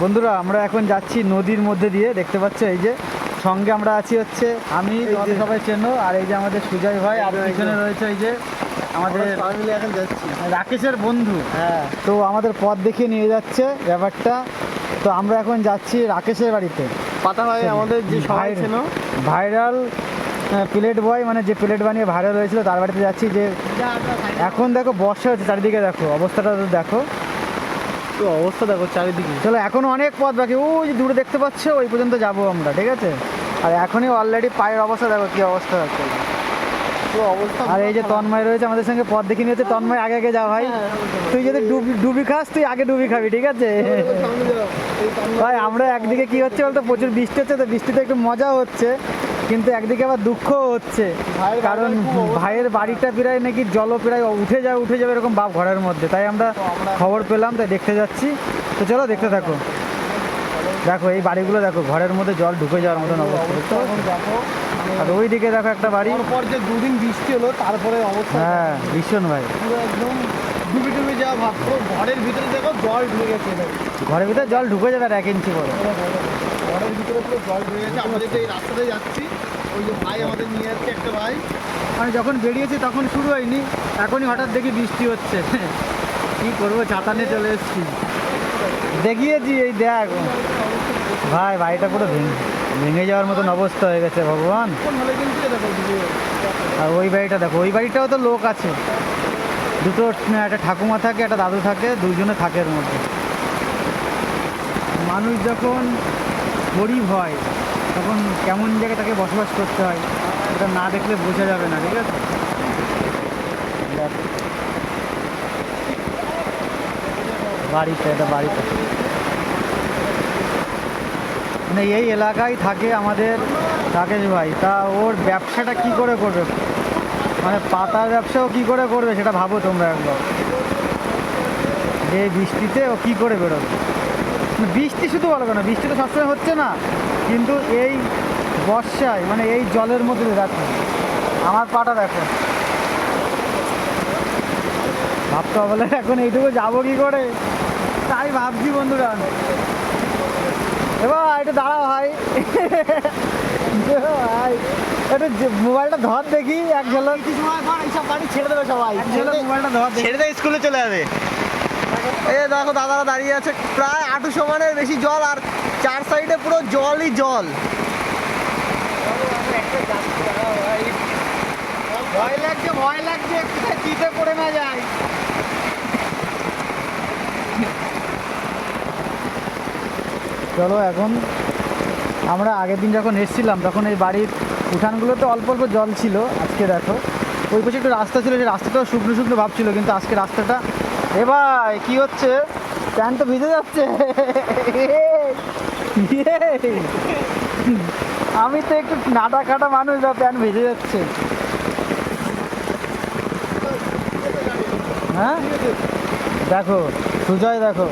বন্ধুরা আমরা এখন যাচ্ছি নদীর মধ্যে দিয়ে। দেখতে পাচ্ছ এই যে সঙ্গে আমরা আছি হচ্ছে আমি সবাই চেনো আর এই যে আমাদের সুজয় ভাই আর পিছনে রয়েছে এই যে আমাদের এখন যাচ্ছি। রাকেশের বন্ধু। হ্যাঁ। তো আমাদের পথ দেখিয়ে নিয়ে যাচ্ছে ব্যাপারটা। তো আমরা এখন যাচ্ছি রাকেশের বাড়িতে। পাতা হয় আমাদের যে সবাই ভাইরাল- ছিল ভাইরাল প্লেট বয় মানে যে প্লেট বানিয়ে ভাইরাল হয়েছিল তার বাড়িতে যাচ্ছি যে এখন দেখো বর্ষা হচ্ছে চারিদিকে দেখো অবস্থাটা তো দেখো। তো অবস্থা দেখো চারিদিকে। চলো এখনও অনেক পথ বাকি। ওই যে দূরে দেখতে পাচ্ছ ওই পর্যন্ত যাব আমরা ঠিক আছে? আর এখনই অলরেডি পায়ের অবস্থা দেখো কি অবস্থা হচ্ছে। অবস্থা আর এই যে তন্ময় রয়েছে আমাদের সঙ্গে পথ দেখে নিয়েছে। তন্ময় আগে আগে যা ভাই। তুই যদি ডুবি ডুবি খাস তুই আগে ডুবি খাবি ঠিক আছে? ভাই আমরা একদিকে কি হচ্ছে বলতো? প্রচুর বৃষ্টি হচ্ছে তো বৃষ্টিতে একটু মজা হচ্ছে। কিন্তু একদিকে আবার দুঃখও হচ্ছে। কারণ ভাইয়ের বাড়িটা প্রায় নাকি জল প্রায় উঠে যাবে উঠে যাবে এরকম বাপ ঘরের মধ্যে। তাই আমরা খবর পেলাম তাই দেখতে যাচ্ছি। তো চলো দেখতে থাকো। দেখো এই বাড়িগুলো দেখো ঘরের মধ্যে জল ঢুকে যাওয়ার মতন অবস্থা দেখো। আর ওই দিকে দেখো একটা বাড়ি। পর যে দুদিন বৃষ্টি হলো তারপরে অবস্থা হ্যাঁ ভীষণ ভাই। একদম ডুবি ডুবি যাওয়া ভাব। ঘরের ভিতরে দেখো জল ঢুকে গেছে ঘরের ভিতরে জল ঢুকে যাবে আর এক ইঞ্চি করে। ঘরের ভিতরে পুরো জল ঢুকে গেছে। আমরা এই রাস্তাতে যাচ্ছি। ওই যে ভাই আমাদের নিয়ে যাচ্ছে একটা ভাই। আমি যখন বেরিয়েছি তখন শুরু হয়নি এখনই হঠাৎ দেখি বৃষ্টি হচ্ছে। কি করব ছাতা নিয়ে চলে এসেছি। দেখিয়েছি এই দেখ। ভাই বাড়িটা পুরো ভেঙে ভেঙে যাওয়ার মতন অবস্থা হয়ে গেছে ভগবান। আর ওই বাড়িটা দেখো ওই বাড়িটাও তো লোক আছে। দুটো একটা ঠাকুমা থাকে একটা দাদু থাকে দুজনে থাকে এর মধ্যে। মানুষ যখন গরিব হয় তখন কেমন জায়গায় তাকে বসবাস করতে হয় এটা না দেখলে বোঝা যাবে না ঠিক আছে? বাড়িতে এটা বাড়িতে। মানে এই এলাকায় থাকে আমাদের রাকেশ ভাই তা ওর ব্যবসাটা কি করে করবে? মানে পাতার ব্যবসাও কি করে করবে সেটা ভাবো তোমরা একবার। যে এই বৃষ্টিতে ও কি করে বেরোবে? বৃষ্টি শুধু বলো কেন বৃষ্টি তো সবসময় হচ্ছে না। কিন্তু এই বর্ষায় মানে এই জলের মধ্যে দেখো আমার পাটা দেখো। ভাবতে বলে এখন এইটুকু যাব কি করে? তাই ভাবছি বন্ধুরা। এবার একটু দাঁড়া ভাই। ভাই মোবাইলটা ধর দেখি এক ঝলক। কিছু সময় পর এইসব বাড়ি ছেড়ে দেবে সবাই। মোবাইলটা ধর ছেড়ে দেয় স্কুলে চলে যাবে। এই দেখো, দাদারা দাঁড়িয়ে আছে। প্রায় আটু সমানের বেশি জল, আর চার সাইডে পুরো জলই জল। ভয় লাগছে ভয় লাগছে পড়ে না যায়। চলো এখন আমরা আগের দিন যখন এসেছিলাম, তখন এই বাড়ির উঠানগুলোতে অল্প অল্প জল ছিল, আজকে দেখো। ওই পাশে একটু রাস্তা ছিল, সেই রাস্তাটাও শুকনো শুকনো ভাব ছিল, কিন্তু আজকে রাস্তাটা এ ভাই, কি হচ্ছে? প্যান্ট তো ভিজে যাচ্ছে। ইয়ে। আমি তো একটু নাটা কাটা মানুষ বা প্যান্ট ভিজে যাচ্ছে। হ্যাঁ? দেখো, সুজয়, দেখো।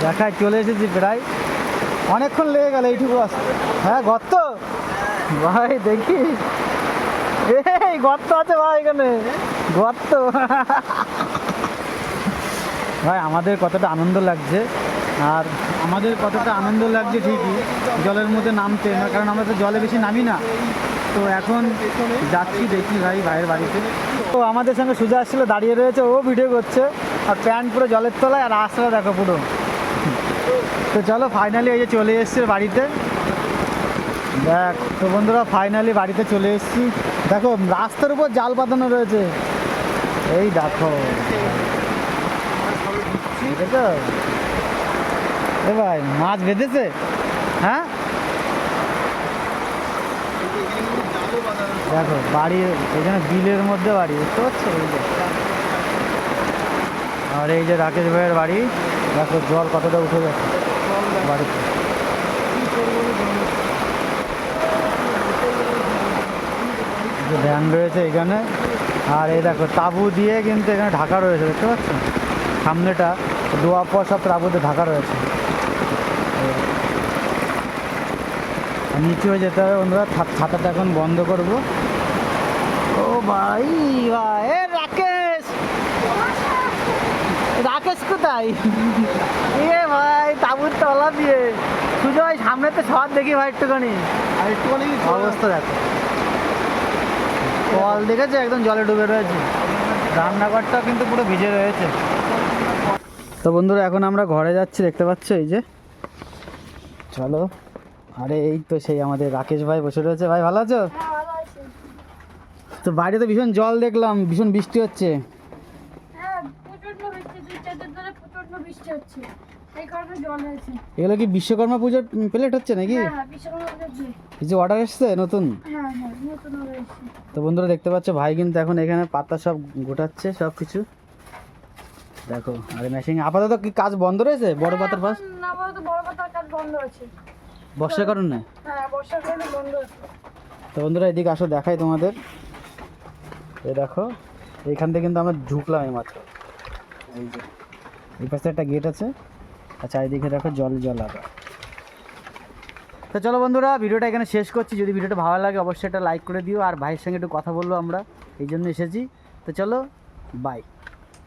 দেখায়, চলে এসেছি প্রায়। অনেকক্ষণ লেগে গেল, এইটুকু আসতে হ্যাঁ গর্ত? ভাই, দেখি। এই, গর্ত আছে ভাই এখানে। গর্ত। ভাই, আমাদের কতটা আনন্দ লাগছে। আর আমাদের কতটা আনন্দ লাগছে ঠিকই, জলের মধ্যে নামতে। কারণ আমরা তো জলে বেশি নামি না। তো এখন যাচ্ছি, দেখি ভাই ভাইয়ের বাড়িতে। তো আমাদের সঙ্গে সুজা আসছিল, দাঁড়িয়ে রয়েছে। ও ভিডিও করছে। আর প্যান্ট পুরো জলের তলায়, আর রাস্তাটা দেখো পুরো। তো চলো ফাইনালি এই যে চলে এসছে বাড়িতে। দেখ, তো বন্ধুরা ফাইনালি বাড়িতে চলে এসেছি। দেখো, রাস্তার উপর জাল পাতানো রয়েছে। এই দেখো। এ ভাই, মাছ বেঁধেছে হ্যাঁ? দেখো, বাড়ি, এখানে বিলের মধ্যে বাড়ি, বুঝতে পারছ? এই যে। আর এই যে রাকেশ ভাইয়ের বাড়ি, দেখো, জল কতটা উঠে গেছে। বাড়িতে। যে ভ্যান রয়েছে এখানে। আর এই দেখো তাবু দিয়ে কিন্তু এখানে ঢাকা রয়েছে দেখতে পাচ্ছ? সামনেটা দোয়া পর সব তাবুতে ঢাকা রয়েছে। নিচেও যেতে হবে বন্ধুরা ছাতাটা এখন বন্ধ করব। ও ভাই ভাই রাকেশ! রাকেশ কোথায়? এ ভাই তাবুর তলা দিয়ে। সুজয় সামনে তো সব দেখি ভাই একটুখানি। আর একটুখানি অবস্থা দেখো। কল দেখেছে? একদম জলে ডুবে রয়েছে। রান্নাঘরটা কিন্তু পুরো ভিজে রয়েছে। তো বন্ধুরা, এখন আমরা ঘরে যাচ্ছি, দেখতে পাচ্ছ এই যে? চলো। আরে, এই তো সেই আমাদের রাকেশ ভাই বসে রয়েছে। ভাই, ভালো আছো? ভালো আছি তো বাইরে তো ভীষণ জল দেখলাম, ভীষণ বৃষ্টি হচ্ছে। হ্যাঁ প্রচণ্ড বৃষ্টি দুই চার দিন ধরে প্রচণ্ড বৃষ্টি হচ্ছে। এগুলো কি বিশ্বকর্মা পুজোর প্লেট হচ্ছে নাকি? হ্যাঁ হ্যাঁ কিছু অর্ডার এসছে নতুন? হ্যাঁ হ্যাঁ তো বন্ধুরা দেখতে পাচ্ছ ভাই কিন্তু এখন এখানে পাতা সব গোটাচ্ছে সব কিছু দেখো আরে মেশিন আপাতত কি কাজ বন্ধ রয়েছে? বড় পাতার পাশ বড় পাতার আছে। বর্ষার কারণে? হ্যাঁ তো বন্ধুরা এদিকে আসো দেখাই তোমাদের। এই দেখো এইখান থেকে কিন্তু আমরা ঢুকলাম এই মাত্র এই যে এই পাশে একটা গেট আছে। আর চারিদিকে দেখো জল জল আবার তো চলো বন্ধুরা, ভিডিওটা এখানে শেষ করছি। যদি ভিডিওটা ভালো লাগে, অবশ্যই একটা লাইক করে দিও। আর ভাইয়ের সঙ্গে একটু কথা বলল আমরা। এই জন্য এসেছি। তো চলো বাই